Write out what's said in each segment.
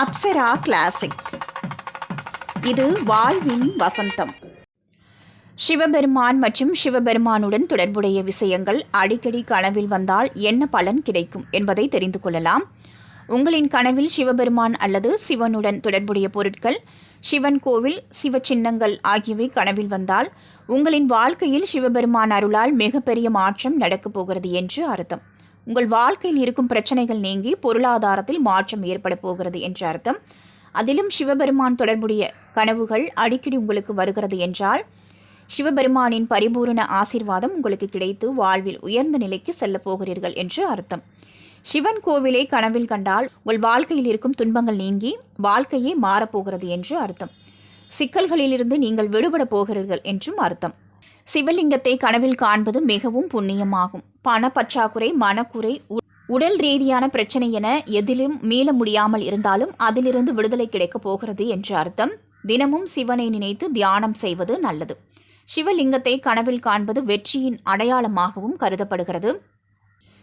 Apsara classic இது வாழ்வின் வசந்தம். சிவபெருமான் மற்றும் சிவபெருமானுடன் தொடர்புடைய விஷயங்கள் அடிக்கடி கனவில் வந்தால் என்ன பலன் கிடைக்கும் என்பதை தெரிந்து கொள்ளலாம். உங்களின் கனவில் சிவபெருமான் அல்லது சிவனுடன் தொடர்புடைய பொருட்கள் சிவன் கோவில் சிவ சின்னங்கள் ஆகியவை கனவில் வந்தால் உங்களின் வாழ்க்கையில் சிவபெருமான் அருளால் மிகப்பெரிய மாற்றம் நடக்கப் போகிறது என்று அர்த்தம். உங்கள் வாழ்க்கையில் இருக்கும் பிரச்சனைகள் நீங்கி பொருளாதாரத்தில் மாற்றம் ஏற்பட போகிறது என்று அர்த்தம். அதிலும் சிவபெருமான் தொடர்புடைய கனவுகள் அடிக்கடி உங்களுக்கு வருகிறது என்றால் சிவபெருமானின் பரிபூரண ஆசீர்வாதம் உங்களுக்கு கிடைத்து வாழ்வில் உயர்ந்த நிலைக்கு செல்லப் போகிறீர்கள் என்று அர்த்தம். சிவன் கோவிலை கனவில் கண்டால் உங்கள் வாழ்க்கையில் இருக்கும் துன்பங்கள் நீங்கி வாழ்க்கையே மாறப்போகிறது என்று அர்த்தம். சிக்கல்களிலிருந்து நீங்கள் விடுபட போகிறீர்கள் என்றும் அர்த்தம். சிவலிங்கத்தை கனவில் காண்பது மிகவும் புண்ணியமாகும். பணப்பற்றாக்குறை மனக்குறை உ- உடல் ரீதியான பிரச்சனை என எதிலும் மீள முடியாமல் இருந்தாலும் அதிலிருந்து விடுதலை கிடைக்கப் போகிறது என்று அர்த்தம். தினமும் சிவனை நினைத்து தியானம் செய்வது நல்லது. சிவலிங்கத்தை கனவில் காண்பது வெற்றியின் அடையாளமாகவும் கருதப்படுகிறது.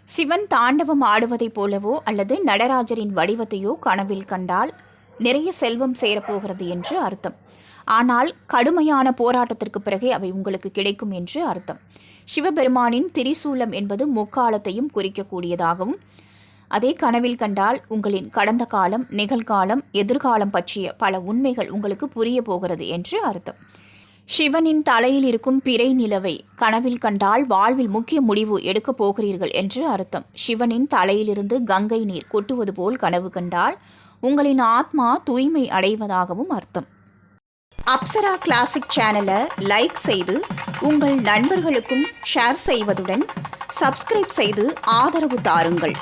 சிவன் தாண்டவம் ஆடுவதைப் போலவோ அல்லது நடராஜரின் வடிவத்தையோ கனவில் கண்டால் நிறைய செல்வம் சேரப்போகிறது என்று அர்த்தம். ஆனால் கடுமையான போராட்டத்திற்கு பிறகே அவை உங்களுக்கு கிடைக்கும் என்று அர்த்தம். சிவபெருமானின் திரிசூலம் என்பது முக்காலத்தையும் குறிக்கக்கூடியதாகவும் அதே கனவில் கண்டால் உங்களின் கடந்த காலம் நிகழ்காலம் எதிர்காலம் பற்றிய பல உண்மைகள் உங்களுக்கு புரிய போகிறது என்று அர்த்தம். சிவனின் தலையில் இருக்கும் பிறை நிலவை கனவில் கண்டால் வாழ்வில் முக்கிய முடிவு எடுக்கப் போகிறீர்கள் என்று அர்த்தம். சிவனின் தலையிலிருந்து கங்கை நீர் கொட்டுவது போல் கனவு கண்டால் உங்களின் ஆத்மா தூய்மை அடைவதாகவும் அர்த்தம். அப்சரா கிளாசிக் சேனலை லைக் செய்து உங்கள் நண்பர்களுக்கும் ஷேர் செய்வதுடன் சப்ஸ்கிரைப் செய்து ஆதரவு தாருங்கள்.